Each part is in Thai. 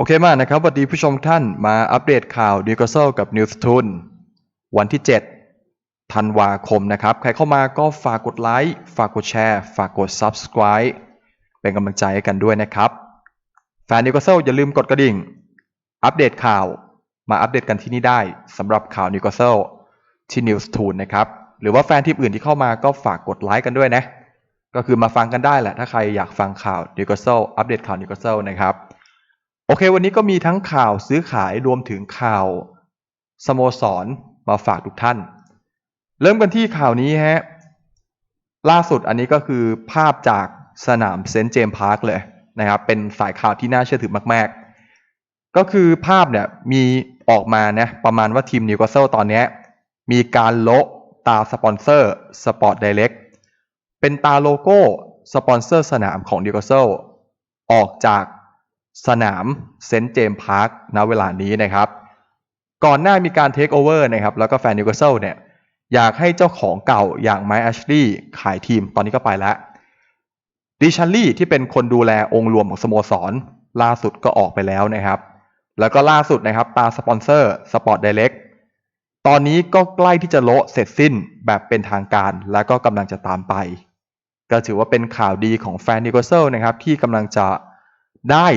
โอเคมากนะครับสวัสดีผู้ชมท่านมาอัปเดตข่าวนิวคาสเซิลกับนิวส์ทุนวันที่ 7 ธันวาคมนะครับ ใครเข้ามาก็ฝากกดไลค์ ฝากกดแชร์ ฝากกด Subscribe เป็นกำลังใจให้กันด้วยนะครับ แฟนนิวคาสเซิลอย่าลืมกดกระดิ่ง อัปเดตข่าวมาอัปเดตกันที่นี่ได้สำหรับข่าวนิวคาสเซิลที่นิวส์ทูนนะครับ หรือว่าแฟนทีมอื่นที่เข้ามาก็ฝากกดไลค์กันด้วยนะ ก็คือมาฟังกันได้แหละถ้าใครอยากฟังข่าวนิวคาสเซิลอัปเดตข่าวนิวคาสเซิลนะครับ โอเค วันนี้ก็มีทั้งข่าวซื้อขายรวมถึงข่าวสโมสรมาฝากทุกท่าน เริ่มกันที่ข่าวนี้ฮะล่าสุดอันนี้ก็คือภาพจากสนามเซนต์เจมส์พาร์คเลยนะครับเป็นสายข่าวที่น่าเชื่อถือมาก ๆ ก็คือภาพเนี่ยมีออกมานะประมาณว่าทีมนิวคาสเซิลตอนนี้มีการโละตาสปอนเซอร์สปอร์ตไดเ c กเป็นตาโลโก้สปอนเซอร์สนามของนิวคาสเซิลออกจาก สนามเซนต์เจมส์พาร์คณเวลานี้นะครับ ก่อนหน้ามีการเทคโอเวอร์นะครับ แล้วก็แฟนนิวคาสเซิลเนี่ยอยากให้เจ้าของเก่าอย่างไมค์แอชลีย์ขายทีมตอนนี้ก็ไปแล้วดิชันลี่ที่เป็นคนดูแลองค์รวมของสโมสร ล่าสุดก็ออกไปแล้วนะครับ แล้วก็ล่าสุดนะครับตาสปอนเซอร์สปอร์ตไดเ c กตอนนี้ก็ใกล้ที่จะโละเสร็จสิ้นแบบเป็นทางการ แล้วก็กำลังจะตามไป ก็ถือว่าเป็นข่าวดีของแฟนนิวคาสเซิลนะครับ ที่กำลังจะได้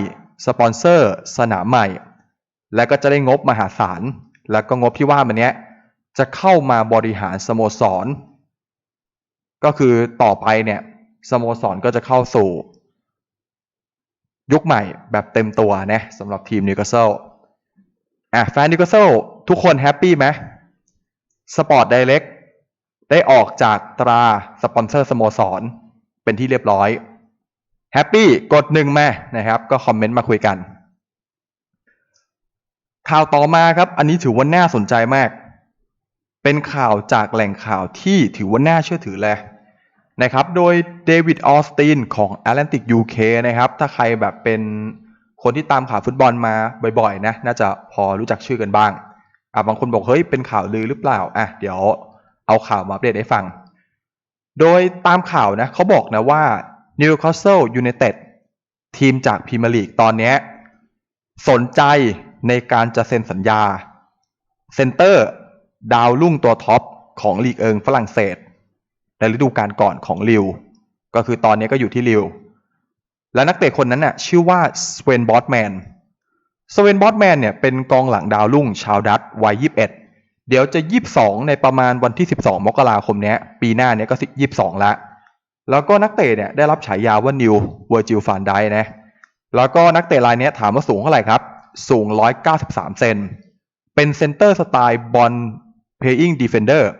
สปอนเซอร์ สนามใหม่ และก็จะได้งบมหาศาล แล้วก็งบที่ว่ามันเนี้ยจะเข้ามาบริหารสโมสร ก็คือต่อไปเนี่ยสโมสรก็จะเข้าสู่ ยุคใหม่แบบเต็มตัวนะสำหรับทีมนิวคาสเซิลอะแฟนนิวคาสเซิลทุกคนแฮปปี้ไหมสปอร์ตไดเ c กได้ออกจากตราสปอนเซอร์สโมสร เป็นที่เรียบร้อย แฮปปี้กดหนึ่งม่นะครับ ก็คอมเมนต์มาคุยกัน ข่าวต่อมาครับ อันนี้ถือว่าน่าสนใจมาก เป็นข่าวจากแหล่งข่าวที่ถือว่าน่าเชื่อถือเลยนะครับ โดยเดวิดออสตินของ Atlantic UK นะครับ ถ้าใครแบบเป็นคนที่ตามข่าวฟุตบอลมาบ่อยๆ นะ น่าจะพอรู้จักชื่อกันบ้างอะบางคนบอกเฮ้ยเป็นข่าวลือหรือเปล่าอะเดี๋ยวเอาข่าวมาอัปเดตให้ฟัง โดยตามข่าวนะเขาบอกนะว่า Newcastle United ทีมจากพรีเมียร์ลีกตอนนี้สนใจในการจะเซ็นสัญญา เซนเตอร์ดาวรุ่งตัวท็อปของลีกเอิงฝรั่งเศสในฤดูกาลก่อนของลิว ก็คือตอนนี้ก็อยู่ที่ลิว และนักเตะคนนั้นน่ะชื่อว่าสเวนบอสแมนสเวนบอสแมนเนี่ยเป็นกองหลังดาวรุ่งชาวดัตช์วัย 21 เดี๋ยวจะ 22 ในประมาณวันที่ 12 มกราคมนี้ปีหน้าเนี้ยก็ 22แล้ว แล้วก็นักเตะเนี่ยได้รับฉายาว่านิวเวอร์จิลฟานไดนะแล้วก็นักเตะรายนี้ถามว่าสูงเท่าไหร่ครับ สูง 193 เซน เป็นเซนเตอร์สไตล์บอลเพย์อิงดีเฟนเดอร์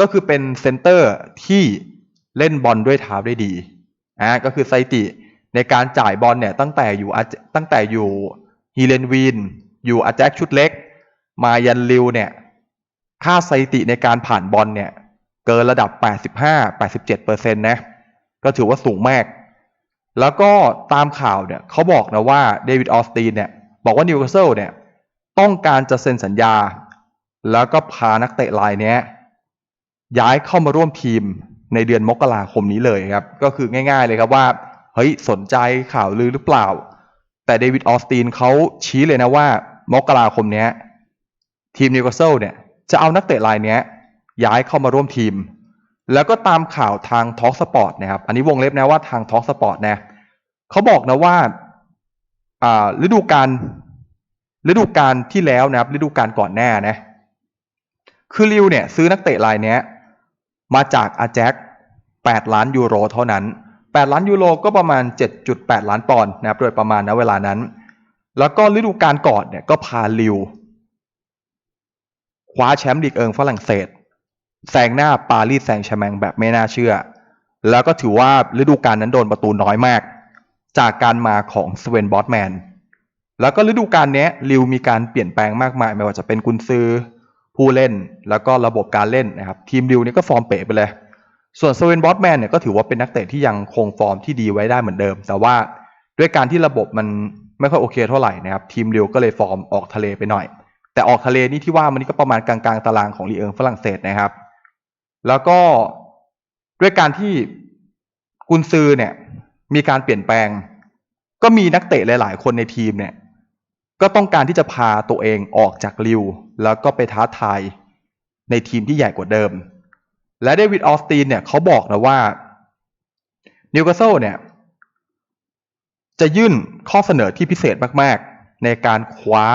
ก็คือเป็นเซนเตอร์ที่เล่นบอลด้วยเท้าได้ดีอ่าก็คือสถิติในการจ่ายบอลเนี่ยตั้งแต่อยู่ตั้งแต่อยู่ฮีเลนวีน อยู่อาแจ็คชุดเล็ก มายันลิวเนี่ยค่าสถิติในการผ่านบอลเนี่ยเกินระดับ 85-87%นะ ก็ถือว่าสูงมาก แล้วก็ตามข่าวเนี่ยเขาบอกนะว่าเดวิดออสตีนเนี่ยบอกว่านิวคาสเซิลเนี่ยต้องการจะเซ็นสัญญา แล้วก็พานักเตะรายเนี้ยย้ายเข้ามาร่วมทีมในเดือนมกราคมนี้เลยครับ ก็คือง่าย ๆเลยครับว่าเฮ้ยสนใจข่าวลือหรือเปล่า แต่เดวิดออสตีนเขาชี้เลยนะว่ามกราคมนี้ทีมนิวคาสเซิลเนี่ยจะเอานักเตะรายเนี้ยย้ายเข้ามาร่วมทีม แล้วก็ตามข่าวทางท็อ l k สปอร์ตนะครับ อันนี้วงเล็บนะว่าทางท็อ l k สปอร์ตนะเขาบอกนะว่าอ่าฤดูกาลฤดูกาลที่แล้วนะครับ ฤดูกาลก่อนหน้านะ คือริวเนี่ย ซื้อนักเตะรายนี้มาจากอาแจ็ค8ล้านยูโรเท่านั้น 8 ล้านยูโรก็ประมาณ 7.8 ล้านปอนด์นะครับ โดยประมาณณเวลานั้น แล้วก็ฤดูกาลก่อนเนี่ยก็พาลิวคว้าแชมป์ลีกเอิงฝรั่งเศส แซงหน้าปารีสแซงต์แชร์แมงแบบไม่น่าเชื่อ แล้วก็ถือว่าฤดูกาลนั้นโดนประตูน้อยมาก จากการมาของสเวนบอสแมนแล้วก็ฤดูกาลนี้ลิวมีการเปลี่ยนแปลงมากมาย ไม่ว่าจะเป็นกุนซือ ผู้เล่นแล้วก็ระบบการเล่นนะครับ ทีมลิวนี่ก็ฟอร์มเป๋ไปเลย ส่วนสเวนบอสแมนเนี่ยก็ถือว่าเป็นนักเตะที่ยังคงฟอร์มที่ดีไว้ได้เหมือนเดิม แต่ว่าด้วยการที่ระบบมันไม่ค่อยโอเคเท่าไหร่นะครับ ทีมลิวก็เลยฟอร์มออกทะเลไปหน่อย แต่ออกทะเลนี่ที่ว่ามันนี่ก็ประมาณกลางๆตารางของลีเอิงฝรั่งเศสนะครับ แล้วก็ด้วยการที่กุนซือเนี่ย มีการเปลี่ยนแปลง ก็มีนักเตะหลาย ๆ คนในทีมเนี่ย ก็ต้องการที่จะพาตัวเองออกจากลิว แล้วก็ไปท้าทายในทีมที่ใหญ่กว่าเดิม และเดวิดออสตินเนี่ยเขาบอกนะว่านิวคาสเซิลเนี่ย จะยื่นข้อเสนอที่พิเศษมาก ๆ ในการคว้า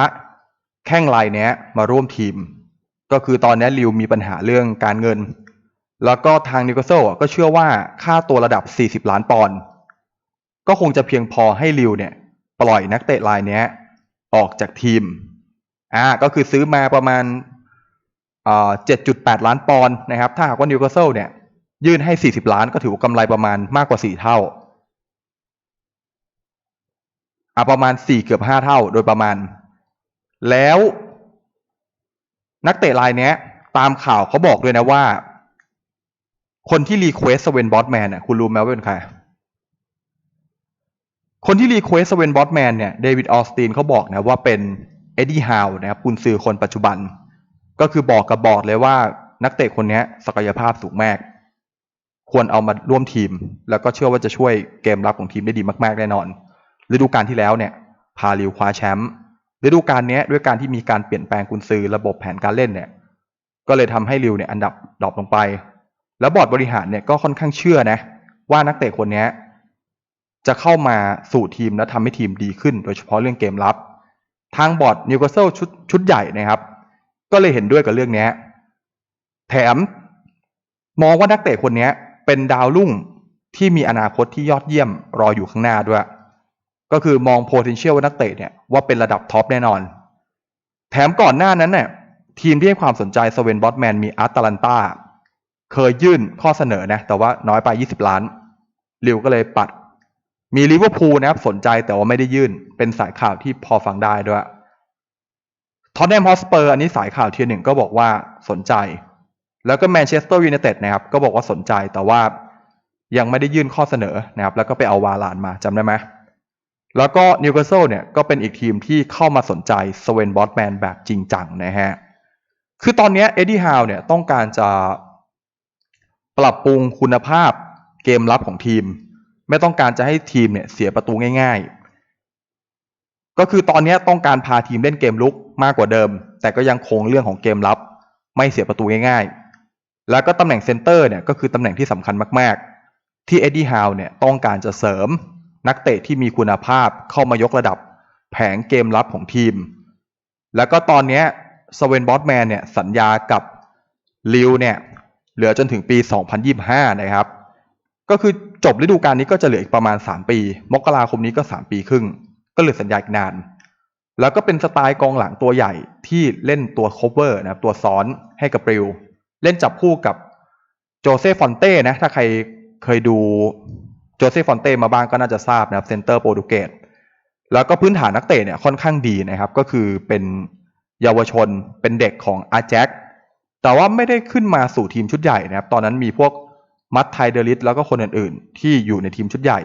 แข้งลายเนี้ยมาร่วมทีม ก็คือตอนนี้ลิวมีปัญหาเรื่องการเงิน แล้วก็ทางนิวคาสเซิลก็เชื่อว่าค่าตัวระดับ 40 ล้านปอนด์ก็คงจะเพียงพอให้ลิวเนี่ย ปล่อยนักเตะรายนี้ออกจากทีมอ่าก็คือซื้อมาประมาณเอ่อ7.8ล้านปอนด์นะครับ ถ้าหากว่านิวคาสเซิลเนี่ย ยื่นให้ 40 ล้านก็ถือว่ากำไรประมาณมากกว่า 4 เท่าอ่าประมาณ 4 เกือบ 5 เท่าโดยประมาณ แล้วนักเตะรายนี้ตามข่าวเขาบอกด้วยนะว่า คนที่รีเควสเวนบอสแมนน่ะคุณรู้ไหมว่าเป็นใคร คนที่รีเควสเวนบอสแมนเนี่ยเดวิดออสตินเขาบอกนะว่าเป็นเอ็ดดี้ฮาวนะครับกุนซือคนปัจจุบัน ก็คือบอกกับบอร์ดเลยว่านักเตะคนนี้ศักยภาพสูงมาก ควรเอามาร่วมทีม แล้วก็เชื่อว่าจะช่วยเกมรับของทีมได้ดีมากๆแน่นอนฤดูกาลที่แล้วเนี่ยพาลิวคว้าแชมป์ฤดูกาลนี้ด้วยการที่มีการเปลี่ยนแปลงกุนซือระบบแผนการเล่นเนี่ย ก็เลยทำให้ลิวเนี่ยอันดับดรอปลงไป แล้วบอร์ดบริหารเนี่ยก็ค่อนข้างเชื่อนะ ว่านักเตะคนนี้จะเข้ามาสู่ทีมและทำให้ทีมดีขึ้น โดยเฉพาะเรื่องเกมรับ ทางบอร์ดนิวคาสเซิลชุดชุดใหญ่นะครับ ก็เลยเห็นด้วยกับเรื่องนี้ แถมมองว่านักเตะคนนี้เป็นดาวรุ่งที่มีอนาคตที่ยอดเยี่ยมรออยู่ข้างหน้าด้วย ก็คือมอง potential ว่านักเตะเนี่ยว่าเป็นระดับท็อปแน่นอน แถมก่อนหน้านั้นเนี่ยทีมที่ให้ความสนใจสเวนบอสแมนมีอาร์ตาลันตา เคยยื่นข้อเสนอนะ แต่ว่าน้อยไป 20 ล้านลิวก็เลยปัด มีลิเวอร์พูลนะครับสนใจแต่ว่าไม่ได้ยื่น เป็นสายข่าวที่พอฟังได้ด้วยท็อตแนมฮอสเปอร์อันนี้สายข่าวเทียหนึ่งก็บอกว่าสนใจ แล้วก็แมนเชสเตอร์ยูไนเต็ดนะครับ ก็บอกว่าสนใจแต่ว่ายังไม่ได้ยื่นข้อเสนอนะครับ แล้วก็ไปเอาวาลานมาจำได้ไหมแล้วก็นิวคาสเซิลเนี่ยก็เป็นอีกทีมที่เข้ามาสนใจสเวนบอสแมนแบบจริงจังนะฮะคือตอนนี้เอ็ดดี้ฮาวเนี่ยต้องการจะ ปรับปรุงคุณภาพเกมรับของทีม ไม่ต้องการจะให้ทีมเนี่ยเสียประตูง่าย ๆ ก็คือตอนนี้ต้องการพาทีมเล่นเกมลุกมากกว่าเดิม แต่ก็ยังคงเรื่องของเกมรับ ไม่เสียประตูง่าย ๆ แล้วก็ตำแหน่งเซนเตอร์เนี่ยก็คือตำแหน่งที่สำคัญมาก ๆ ที่เอ็ดดี้ฮาวเนี่ยต้องการจะเสริมนักเตะที่มีคุณภาพเข้ามายกระดับแผงเกมรับของทีม แล้วก็ตอนนี้สเวนบอสแมนเนี่ยสัญญากับลิวเนี่ย เหลือจนถึงปี 2025 นะครับ ก็คือจบฤดูกาลนี้ก็จะเหลืออีกประมาณ 3 ปี มกราคมนี้ก็ 3 ปีครึ่ง ก็เหลือสัญญาอีกนาน แล้วก็เป็นสไตล์กองหลังตัวใหญ่ที่เล่นตัว cover นะครับตัวซ้อนให้กับริว เล่นจับคู่กับโจเซฟฟอนเต้นะ ถ้าใครเคยดูโจเซฟฟอนเต้มาบ้างก็น่าจะทราบนะครับเซนเตอร์โปรตุเกสแล้วก็พื้นฐานนักเตะเนี่ยค่อนข้างดีนะครับ ก็คือเป็นเยาวชนเป็นเด็กของอาแจ็ค แต่ว่าไม่ได้ขึ้นมาสู่ทีมชุดใหญ่นะครับ ตอนนั้นมีพวกมัตไทเดลิสแล้วก็คนอื่นๆ ที่อยู่ในทีมชุดใหญ่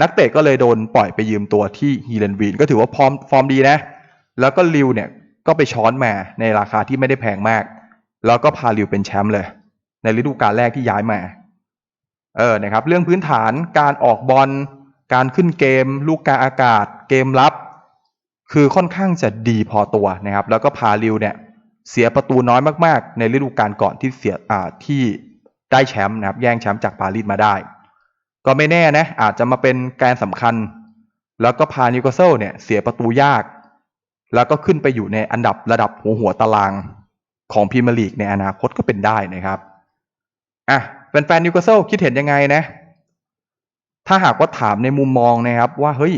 นักเตะก็เลยโดนปล่อยไปยืมตัวที่ฮีเลนวีนก็ถือว่าฟอร์มฟอร์มดีนะ แล้วก็ลิวเนี่ยก็ไปช้อนมาในราคาที่ไม่ได้แพงมาก แล้วก็พาลิวเป็นแชมป์เลย ในฤดูกาลแรกที่ย้ายมา เออนะครับ เรื่องพื้นฐานการออกบอลการขึ้นเกม ลูกกาอากาศ เกมรับ คือค่อนข้างจะดีพอตัวนะครับ แล้วก็พาลิวเนี่ย เสียประตูน้อยมากๆ ในฤดูกาลก่อนที่เสียอ่าที่ได้แชมป์นะครับ แย่งแชมป์จากปารีสมาได้ ก็ไม่แน่นะ อาจจะมาเป็นแกนสำคัญ แล้วก็พานิวคาสเซิลเนี่ยเสียประตูยาก แล้วก็ขึ้นไปอยู่ในอันดับระดับหัวหัวตารางของพรีเมียร์ลีกในอนาคตก็เป็นได้นะครับอะแฟนๆนิวคาสเซิลคิดเห็นยังไงนะ ถ้าหากว่าถามในมุมมองนะครับ ว่าเฮ้ย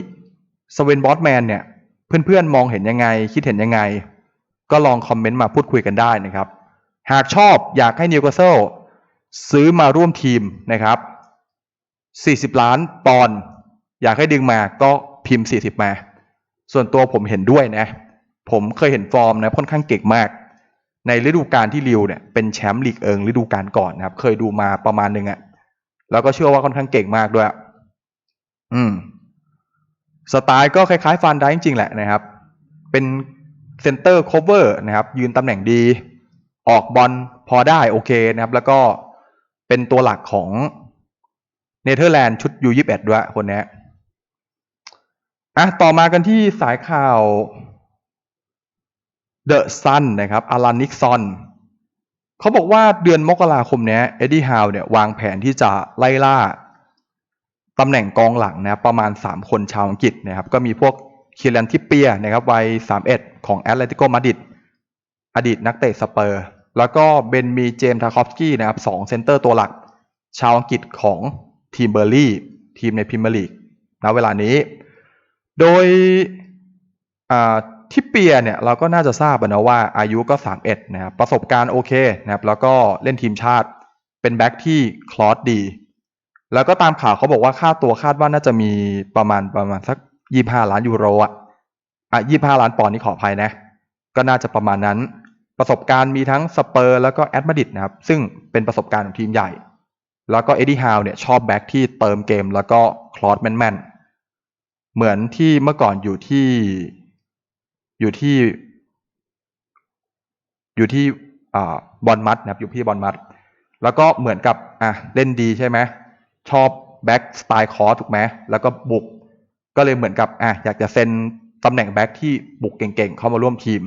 สเวนบอสแมนเนี่ย เพื่อนๆมองเห็นยังไง คิดเห็นยังไง ก็ลองคอมเมนต์มาพูดคุยกันได้นะครับ หากชอบอยากให้นิวคาสเซิลซื้อมาร่วมทีมนะครับ 40 ล้านปอนด์อยากให้ดึงมาก็พิมพ์ 40 มา ส่วนตัวผมเห็นด้วยนะ ผมเคยเห็นฟอร์มนะค่อนข้างเก่งมาก ในฤดูกาลที่ริวเนี่ยเป็นแชมป์ลีกเอิงฤดูกาลก่อนนะครับ เคยดูมาประมาณหนึ่งอะแล้วก็เชื่อว่าค่อนข้างเก่งมากด้วย อืม สไตล์ก็คล้ายๆฟันได้จริงๆแหละนะครับ เป็น เซนเตอร์โคเวอร์นะครับ ยืนตำแหน่งดี ออกบอลพอได้โอเคนะครับ แล้วก็เป็นตัวหลักของเนเธอร์แลนด์ชุดยู21ด้วยคนนี้อะต่อมากันที่สายข่าวเดอะซันนะครับอารันนิกซอนเขาบอกว่าเดือนมกราคมนี้เอ็ดดี้ฮาวเนี่ยวางแผนที่จะไล่ล่าตำแหน่งกองหลังนะประมาณ 3 คนชาวอังกฤษนะครับ ก็มีพวก คีรันทิเปียนะครับวัย 31 ของแอตเลติโกมาดริดอดีตนักเตะสเปอร์ แล้วก็เบนมีเจมส์ทาคอฟสกี้นะครับสองเซนเตอร์ตัวหลัก ชาวอังกฤษของทีมเบอร์ลี่ทีมในพรีเมียร์ลีกณเวลานี้ โดยทิเปียเนี่ยเราก็น่าจะทราบนะว่าอายุก็ 31 นะครับประสบการณ์โอเคนะครับแล้วก็เล่นทีมชาติเป็นแบ็คที่คลอสดี แล้วก็ตามข่าวเขาบอกว่าค่าตัวคาดว่าน่าจะมีประมาณประมาณสัก 25ล้านยูโรอะอะ25ล้านปอนด์นี่ขออภัยนะ ก็น่าจะประมาณนั้น ประสบการณ์มีทั้งสเปอร์แล้วก็แอตมาดิดนะครับ ซึ่งเป็นประสบการณ์ของทีมใหญ่ แล้วก็เอ็ดดี้ฮาวเนี่ยชอบแบ็คที่เติมเกมแล้วก็คลอสแม่นๆ เหมือนที่เมื่อก่อนอยู่ที่อยู่ที่ อยู่ที่อ่าบอลมัดนะครับอยู่ที่บอลมัด แล้วก็เหมือนกับอะเล่นดีใช่ไหมชอบแบ็กสไตล์คอร์ถูกไหมแล้วก็บุก ก็เลยเหมือนกับอะอยากจะเซ็นตำแหน่งแบ็กที่บุกเก่งๆ เข้ามาร่วมทีม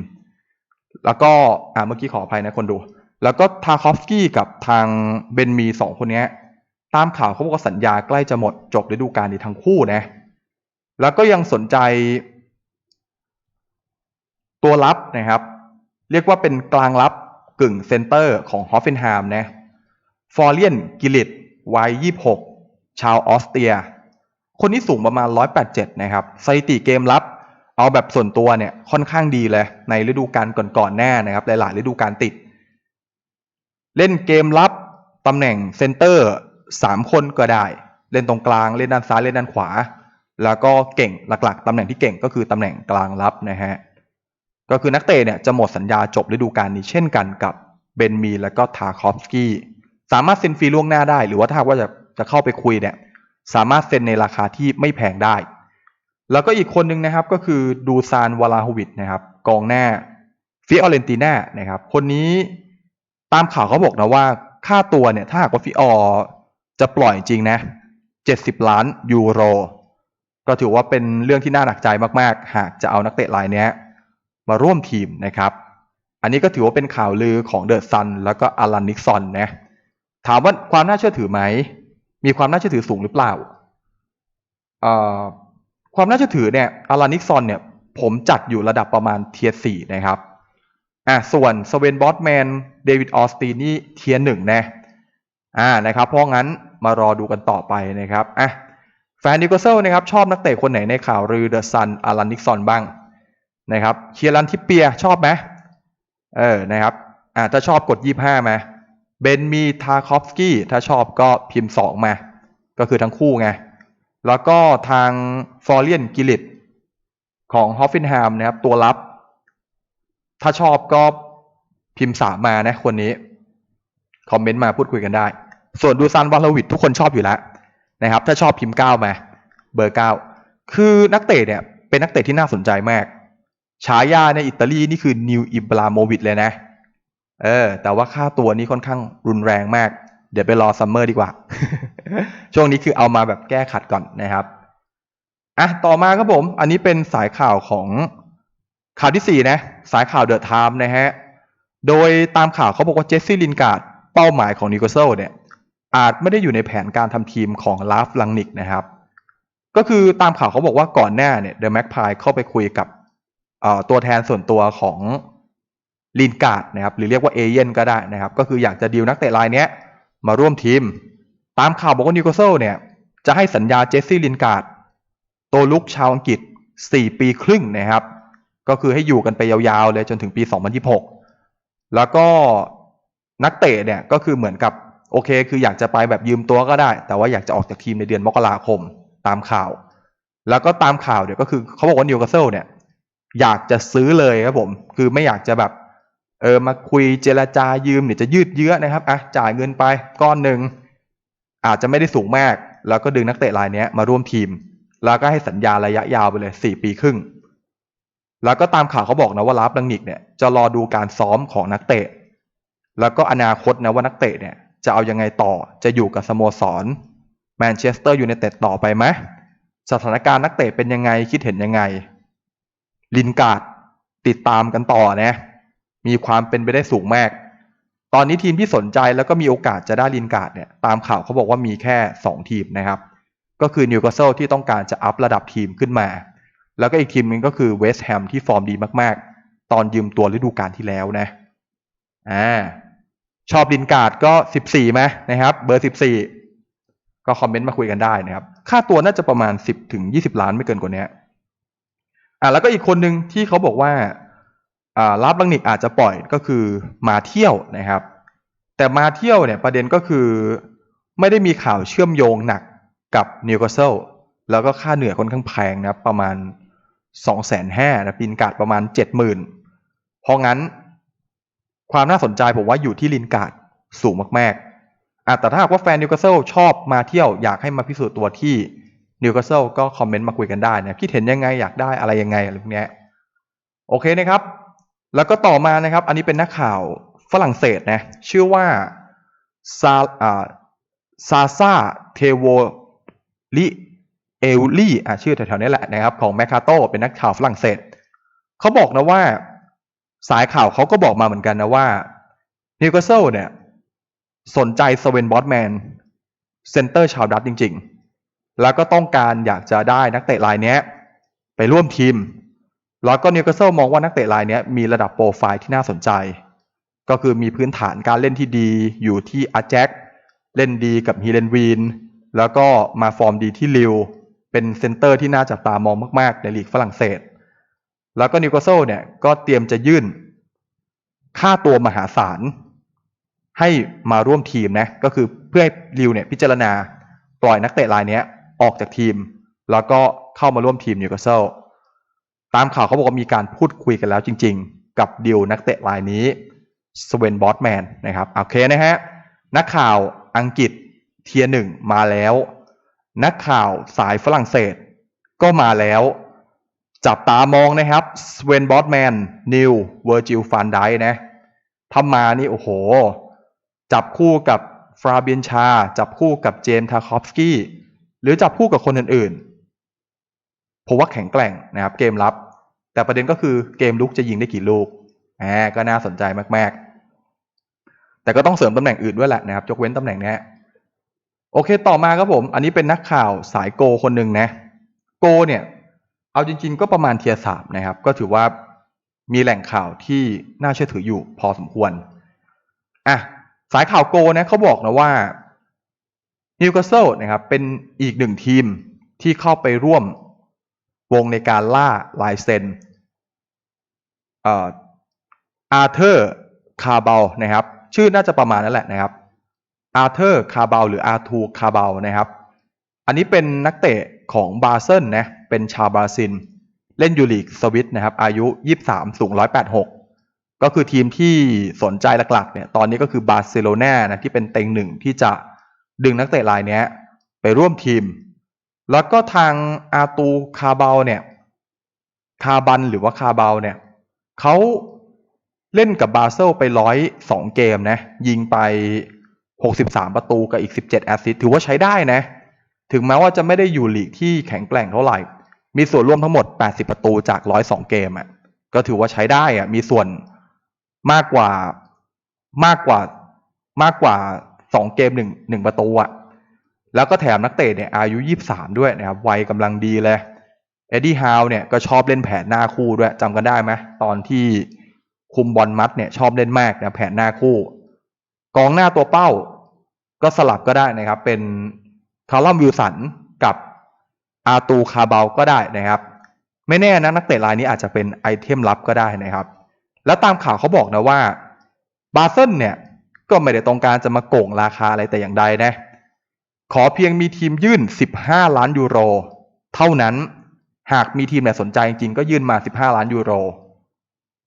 แล้วก็อ่าเมื่อกี้ขออภัยนะคนดู แล้วก็ทาคอฟสกี้กับทางเบนมีสองคนนี้ตามข่าวเขาบอกว่าสัญญาใกล้จะหมดจบฤดูกาลนี้ทั้งคู่นะ แล้วก็ยังสนใจตัวรับนะครับ เรียกว่าเป็นกลางรับกึ่งเซนเตอร์ของฮอฟเฟนไฮม์นะฟอร์เลียนกิลิตวัย 26 ชาวออสเตรีย คนนี้สูงประมาณ 187 นะครับสถิติเกมรับ เอาแบบส่วนตัวเนี่ยค่อนข้างดีเลยในฤดูกาลก่อนๆแน่นะครับหลายๆฤดูกาลติด เล่นเกมรับตำแหน่งเซนเตอร์3คนก็ได้ เล่นตรงกลางเล่นด้านซ้ายเล่นด้านขวา แล้วก็เก่งหลักๆตำแหน่งที่เก่งก็คือตำแหน่งกลางรับนะฮะก็คือนักเตะเนี่ยจะหมดสัญญาจบฤดูกาลนี้เช่นกันกับเบนมีและก็ทาคอฟสกี้สามารถเซ็นฟรีล่วงหน้าได้ หรือว่าถ้าว่าจะจะเข้าไปคุยเนี่ย สามารถเซ็นในราคาที่ไม่แพงได้ แล้วก็อีกคนหนึ่งนะครับก็คือดูซานวาลาโฮวิดนะครับกองหน้าฟิออเรนติน่านะครับคนนี้ตามข่าวเขาบอกนะว่าค่าตัวเนี่ยถ้าหากว่าฟิออจะปล่อยจริงนะ70 ล้านยูโร ก็ถือว่าเป็นเรื่องที่น่าหนักใจมากๆ หากจะเอานักเตะรายนี้มาร่วมทีมนะครับ อันนี้ก็ถือว่าเป็นข่าวลือของเดอะซันแล้วก็อารันนิกซอนนะถามว่าความน่าเชื่อถือไหม มีความน่าเชื่อถือสูงหรือเปล่า ความน่าเชื่อถือเนี่ยอารันนิกซอนเนี่ยผมจัดอยู่ระดับประมาณเทียร์สี่นะครับอะส่วนสเวนบอสแมนเดวิดออสตีนนี่เทียร์หนึ่งนะอ่านะครับเพราะงั้นมารอดูกันต่อไปนะครับอะแฟนนิโคลเซลนะครับชอบนักเตะคนไหนในข่าวลือเดอะซันอารันนิกซอนบ้างนะครับเคียรันทิเปียชอบไหมเออนะครับอ่าถ้าชอบกดยี่ห้าไหม เบนมีทาคอฟสกี้ถ้าชอบก็พิมพ์สองมา ก็คือทั้งคู่ไง แล้วก็ทางฟอร์เลียนกิลิตของฮอฟฟินแฮมนะครับ ตัวรับ ถ้าชอบก็พิมพ์สามมานะคนนี้ คอมเมนต์มาพูดคุยกันได้ ส่วนดูซันวาลวิดทุกคนชอบอยู่แล้วนะครับ ถ้าชอบพิมพ์เก้ามา เบอร์เก้าคือนักเตะเนี่ย เป็นนักเตะที่น่าสนใจมาก ฉายาในอิตาลีนี่คือนิวอิบราโมวิดเลยนะเเออ แต่ว่าค่าตัวนี้ค่อนข้างรุนแรงมาก เดี๋ยวไปรอซัมเมอร์ดีกว่า ช่วงนี้คือเอามาแบบแก้ขัดก่อนนะครับอะต่อมาครับผม อันนี้เป็นสายข่าวของข่าวที่สี่นะ สายข่าวเดอะไทม์นะฮะ โดยตามข่าวเขาบอกว่าเจสซี่ลินการ์ดเป้าหมายของนิโคเซลเนี่ย อาจไม่ได้อยู่ในแผนการทำทีมของลาฟลังนิกนะครับ ก็คือตามข่าวเขาบอกว่าก่อนหน้าเนี่ยเดอะแม็กพายเข้าไปคุยกับตัวแทนส่วนตัวของ ลินการ์ดนะครับหรือเรียกว่าเอเย่นก็ได้นะครับ ก็คืออยากจะดีลนักเตะรายนี้มาร่วมทีม ตามข่าวบอกว่านิโคลเซลเนี่ยจะให้สัญญาเจสซี่ลินการ์ดตัวลุกชาวอังกฤษ 4 ปีครึ่งนะครับ ก็คือให้อยู่กันไปยาวๆเลยจนถึงปี 2026 แล้วก็นักเตะเนี่ยก็คือเหมือนกับโอเค คืออยากจะไปแบบยืมตัวก็ได้ แต่ว่าอยากจะออกจากทีมในเดือนมกราคมตามข่าว แล้วก็ตามข่าวเดี๋ยวก็คือเขาบอกว่านิวคาสเซิลเนี่ยอยากจะซื้อเลยครับผม คือไม่อยากจะแบบ เออมาคุยเจรจายืมเนี่ยจะยืดเยื้อนะครับอะจ่ายเงินไปก้อนหนึ่งอาจจะไม่ได้สูงมาก แล้วก็ดึงนักเตะรายนี้มาร่วมทีม แล้วก็ให้สัญญาระยะยาวไปเลยสี่ปีครึ่ง แล้วก็ตามข่าวเขาบอกนะว่าลาฟลังนิกเนี่ยจะรอดูการซ้อมของนักเตะ แล้วก็อนาคตนะว่านักเตะเนี่ยจะเอายังไงต่อจะอยู่กับสโมสรแมนเชสเตอร์ยูไนเต็ดต่อไปไหมสถานการณ์นักเตะเป็นยังไงคิดเห็นยังไง ลินการ์ดติดตามกันต่อนะ มีความเป็นไปได้สูงมาก ตอนนี้ทีมที่สนใจแล้วก็มีโอกาสจะได้ลินการ์ดเนี่ยตามข่าวเขาบอกว่ามีแค่ 2 ทีมนะครับ ก็คือนิวคาสเซิลที่ต้องการจะอัพระดับทีมขึ้นมา แล้วก็อีกทีมหนึงก็คือเวสต์แฮมที่ฟอร์มดีมากๆ ตอนยืมตัวฤดูกาลที่แล้วนะอ่าชอบลินการ์ดก็ 14ไหมนะครับ เบอร์ 14 ก็คอมเมนต์มาคุยกันได้นะครับ ค่าตัวน่าจะประมาณ 10ถึง20 ล้านไม่เกินกว่านี้อ่าแล้วก็อีกคนหนึ่งที่เขาบอกว่า ลาบลังนิกอาจจะปล่อยก็คือมาเที่ยวนะครับ แต่มาเที่ยวเนี่ยประเด็นก็คือไม่ได้มีข่าวเชื่อมโยงหนักกับนิวคาสเซิลแล้วก็ค่าเหนื่อยค่อนข้างแพงนะประมาณ2องแสนห้านะปินการ์ดประมาณ 70,000 เพราะงั้น ความน่าสนใจผมว่าอยู่ที่ลินการ์ดสูงมากๆอะแต่ถ้าหากว่าแฟนนิวคาสเซิลชอบมาเที่ยวอยากให้มาพิสูจน์ตัวที่นิวคาสเซิลก็คอมเมนต์มาคุยกันได้นะคิดเห็นยังไงอยากได้อะไรยังไงอะไรพวกเนี้ยโอเคนะครับ แล้วก็ต่อมานะครับ อันนี้เป็นนักข่าวฝรั่งเศสนะชื่อว่าซาอ่าซาซาเทโวลิเอลลี่อะชื่อแถวๆนี้แหละนะครับ ของแมคคาโตเป็นนักข่าวฝรั่งเศสเขาบอกนะว่าสายข่าวเขาก็บอกมาเหมือนกันนะว่านิวคาสเซิลเนี่ย สนใจสเวนบอสแมนเซนเตอร์ชาวดัตช์จริง ๆ แล้วก็ต้องการอยากจะได้นักเตะรายนี้ไปร่วมทีม แล้วก็นิวคาสเซิลมองว่านักเตะรายนี้มีระดับโปรไฟล์ที่น่าสนใจ ก็คือมีพื้นฐานการเล่นที่ดีอยู่ที่อาแจ็คเล่นดีกับฮีเลนวีนแล้วก็มาฟอร์มดีที่ลิวเป็นเซนเตอร์ที่น่าจับตามองมาก ๆ ในลีกฝรั่งเศส แล้วก็นิวคาสเซิลเนี่ยก็เตรียมจะยื่น ค่าตัวมหาศาล ให้มาร่วมทีมนะก็คือเพื่อให้ลิวเนี่ยพิจารณาปล่อยนักเตะรายนี้ออกจากทีม แล้วก็เข้ามาร่วมทีมนิวคาสเซิล ตามข่าวเขาบอกว่ามีการพูดคุยกันแล้วจริง ๆ กับดิวนักเตะรายนี้สเวนบอสแมนนะครับโอเคนะฮะนักข่าวอังกฤษเทียหนึ่งมาแล้ว นักข่าวสายฝรั่งเศส ก็มาแล้ว จับตามองนะครับสเวนบอสแมนนิวเวอร์จิลฟานไดนะถ้ามานี่โอ้โห จับคู่กับฟราเบียนชา จับคู่กับเจมส์ทาคอฟสกี้ หรือจับคู่กับคนอื่นๆผมว่าแข็งแกร่งนะครับเกมรับ แต่ประเด็นก็คือเกมลุกจะยิงได้กี่ลูกแหมก็น่าสนใจมาก ๆ แต่ก็ต้องเสริมตำแหน่งอื่นด้วยแหละนะครับยกเว้นตำแหน่งนี้โอเคต่อมาครับผม อันนี้เป็นนักข่าวสายโกคนหนึ่งนะ โกเนี่ย เอาจริง ๆ ก็ประมาณเทียสามนะครับ ก็ถือว่ามีแหล่งข่าวที่น่าเชื่อถืออยู่พอสมควรอะสายข่าวโกนะเขาบอกนะว่านิวคาสเซิลนะครับเป็นอีกหนึ่งทีมที่เข้าไปร่วม วงในการล่าลายเซนอาร์เธอร์คาร์บลนะครับ ชื่อน่าจะประมาณนั้นแหละนะครับอาร์เธอร์คาร์บลหรืออาร์ทูคาร์บลนะครับ อันนี้เป็นนักเตะของบาเซนนะเป็นชาวบราซิลเล่นยูลีกสวิตนะครับ อายุ 23 สูง 186 ก็คือทีมที่สนใจหลักๆเนี่ยตอนนี้ก็คือบาร์เซโลนานะที่เป็นเต็งหนึ่งที่จะดึงนักเตะรายนี้ไปร่วมทีม แล้วก็ทางอาตูคาร์บาลเนี่ยคาบันหรือว่าคาร์บาลเนี่ยเขาเล่นกับบาเซลไปร้อยสองเกมนะยิงไป 63 ประตูกับอีก 17 แอสซิสต์ถือว่าใช้ได้นะ ถึงแม้ว่าจะไม่ได้อยู่ลีกที่แข็งแกร่งเท่าไหร่ มีส่วนร่วมทั้งหมด 80 ประตูจาก 102 เกมอะก็ถือว่าใช้ได้อะมีส่วนมากกว่ามากกว่ามากกว่า 2 เกม1 1ประตูอะ แล้วก็แถมนักเตะเนี่ยอายุ 23 ด้วยนะครับวัยกำลังดีเลยเอ็ดดี้ฮาวเนี่ยก็ชอบเล่นแผนหน้าคู่ด้วยจำกันได้ไหมตอนที่คุมบอลมัดเนี่ยชอบเล่นมากนะแผนหน้าคู่ กองหน้าตัวเป้า ก็สลับก็ได้นะครับ เป็นคาร์ลอมวิลสันกับอาตูคาเบลก็ได้นะครับ ไม่แน่นะนักเตะรายนี้อาจจะเป็นไอเทมลับก็ได้นะครับ แล้วตามข่าวเขาบอกนะว่าบาเซนเนี่ยก็ไม่ได้ต้องการจะมาโก่งราคาอะไรแต่อย่างใดนะ ขอเพียงมีทีมยื่น 15 ล้านยูโร เท่านั้นหากมีทีมไหนสนใจจริงๆก็ยื่นมา 15 ล้านยูโร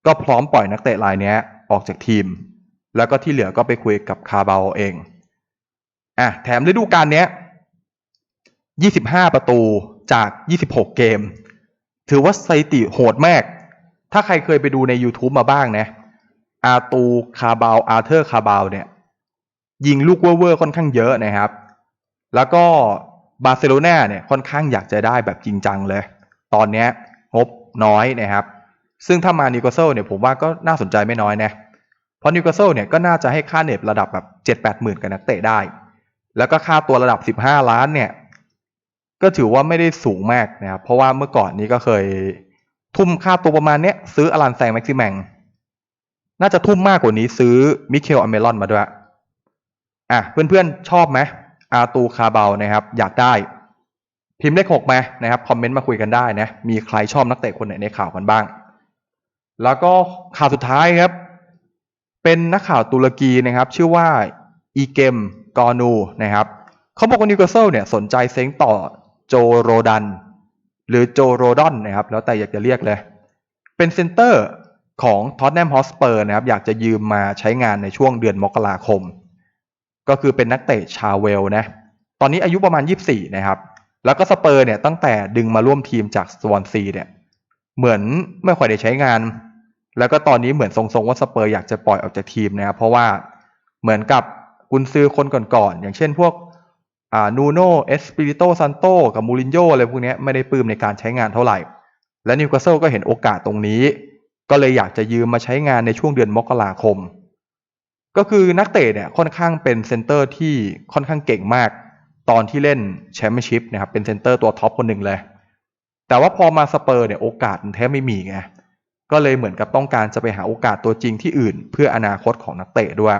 ก็พร้อมปล่อยนักเตะรายนี้ออกจากทีม แล้วก็ที่เหลือก็ไปคุยกับคาบาเองอะแถมฤดูกาลนี้25 ประตูจาก 26 เกม ถือว่าสถิติโหดมาก ถ้าใครเคยไปดูใน YouTube มาบ้างนะ อาตูคาบาลอาเธอร์คาบาลเนี่ย ยิงลูกเวอร์ๆค่อนข้างเยอะนะครับ แล้วก็บาร์เซโลนาเนี่ยค่อนข้างอยากจะได้แบบจริงจังเลย ตอนนี้งบน้อยนะครับ ซึ่งถ้ามานิวคาสเซิลเนี่ยผมว่าก็น่าสนใจไม่น้อยนะ เพราะนิวคาสเซิลเนี่ยก็น่าจะให้ค่าเน็บระดับแบบเจ็ดแปดหมื่นกับนักเตะได้ แล้วก็ค่าตัวระดับสิบห้าล้านเนี่ยก็ถือว่าไม่ได้สูงมากนะครับ เพราะว่าเมื่อก่อนนี้ก็เคยทุ่มค่าตัวประมาณเนี้ยซื้ออลันแซงแม็กซิแมงน่าจะทุ่มมากกว่านี้ซื้อมิเคลอเมรอนมาด้วย อะเพื่อนๆชอบไหม อาตูคาเบลนะครับ อยากได้พิมพ์เลขหกมานะครับคอมเมนต์มาคุยกันได้นะมีใครชอบนักเตะคนไหนในข่าวกันบ้าง แล้วก็ข่าวสุดท้ายครับ เป็นนักข่าวตุรกีนะครับ ชื่อว่าอีเกมกอนูนะครับเขาบอกว่านิวคาสเซิลเนี่ยสนใจเซ้งต่อโจโรดัน หรือโจโรดอนนะครับ แล้วแต่อยากจะเรียกเลย เป็นเซนเตอร์ของท็อตแนมฮอสเปอร์นะครับ อยากจะยืมมาใช้งานในช่วงเดือนมกราคม ก็คือเป็นนักเตะชาวเวลนะ ตอนนี้อายุประมาณ 24 นะครับ แล้วก็สเปอร์เนี่ยตั้งแต่ดึงมาร่วมทีมจากสวอนซีเนี่ยเหมือนไม่ค่อยได้ใช้งาน แล้วก็ตอนนี้เหมือนทรงๆว่าสเปอร์อยากจะปล่อยออกจากทีมนะครับ เพราะว่าเหมือนกับกุนซือคนก่อนๆอย่างเช่นพวกอ่านูโนเอสปิริโตซันโตกับมูรินโญ่อะไรพวกนี้ไม่ได้ปลื้มในการใช้งานเท่าไหร่ และนิวคาสเซิลก็เห็นโอกาสตรงนี้ ก็เลยอยากจะยืมมาใช้งานในช่วงเดือนมกราคม ก็คือนักเตะเนี่ยค่อนข้างเป็นเซนเตอร์ที่ค่อนข้างเก่งมาก ตอนที่เล่นแชมเปี้ยนชิพนะครับเป็นเซนเตอร์ตัวท็อปคนหนึ่งเลย แต่ว่าพอมาสเปอร์เนี่ยโอกาสมันแทบไม่มีไงก็เลยเหมือนกับต้องการจะไปหาโอกาสตัวจริงที่อื่น เพื่ออนาคตของนักเตะด้วย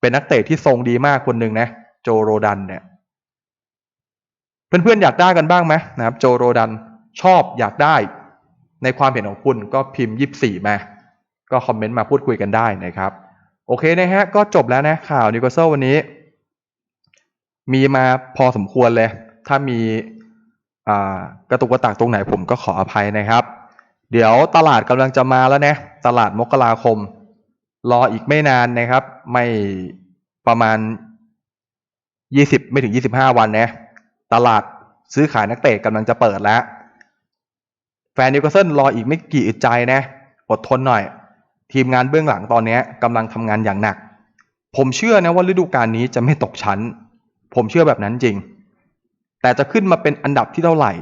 เป็นนักเตะที่ทรงดีมากคนหนึ่งนะโจโรดันเนี่ยเพื่อนๆอยากได้กันบ้างไหมนะครับ โจโรดันชอบอยากได้ในความเห็นของคุณก็พิมพ์ยี่สี่มา ก็คอมเมนต์มาพูดคุยกันได้นะครับ โอเคนะฮะ ก็จบแล้วนะข่าวนิวคาสเซิลวันนี้ มีมาพอสมควรเลย ถ้ามีอ่ากระตุกกระตากตรงไหนผมก็ขออภัยนะครับ เดี๋ยวตลาดกำลังจะมาแล้วนะ ตลาดมกราคม รออีกไม่นานนะครับ ไม่ประมาณยี่สิบไม่ถึงยี่สิบห้าวันนะ ตลาดซื้อขายนักเตะกำลังจะเปิดแล้ว แฟนนิวคาสเซิลรออีกไม่กี่อึดใจนะ อดทนหน่อย ทีมงานเบื้องหลังตอนนี้กำลังทำงานอย่างหนัก ผมเชื่อนะว่าฤดูกาลนี้จะไม่ตกชั้น ผมเชื่อแบบนั้นจริง แต่จะขึ้นมาเป็นอันดับที่เท่าไหร่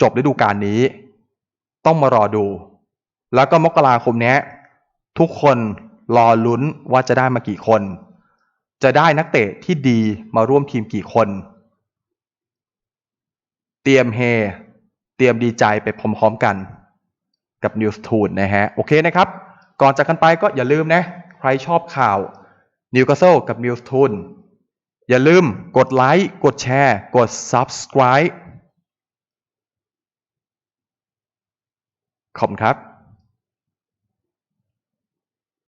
จบฤดูกาลนี้ ต้องมารอดู แล้วก็มกราคมนี้ทุกคนรอลุ้นว่าจะได้มากี่คน จะได้นักเตะที่ดีมาร่วมทีมกี่คน เตรียมเฮ เตรียมดีใจไปพร้อมๆกันกับ News t o o นะฮะ โอเคนะครับ ก่อนจากกันไปก็อย่าลืมนะ ใครชอบข่าว Newcastle กับมิลส์ทูนอย่าลืมกดไลค์ กดแชร์ กด Subscribe ขอบคุณครับ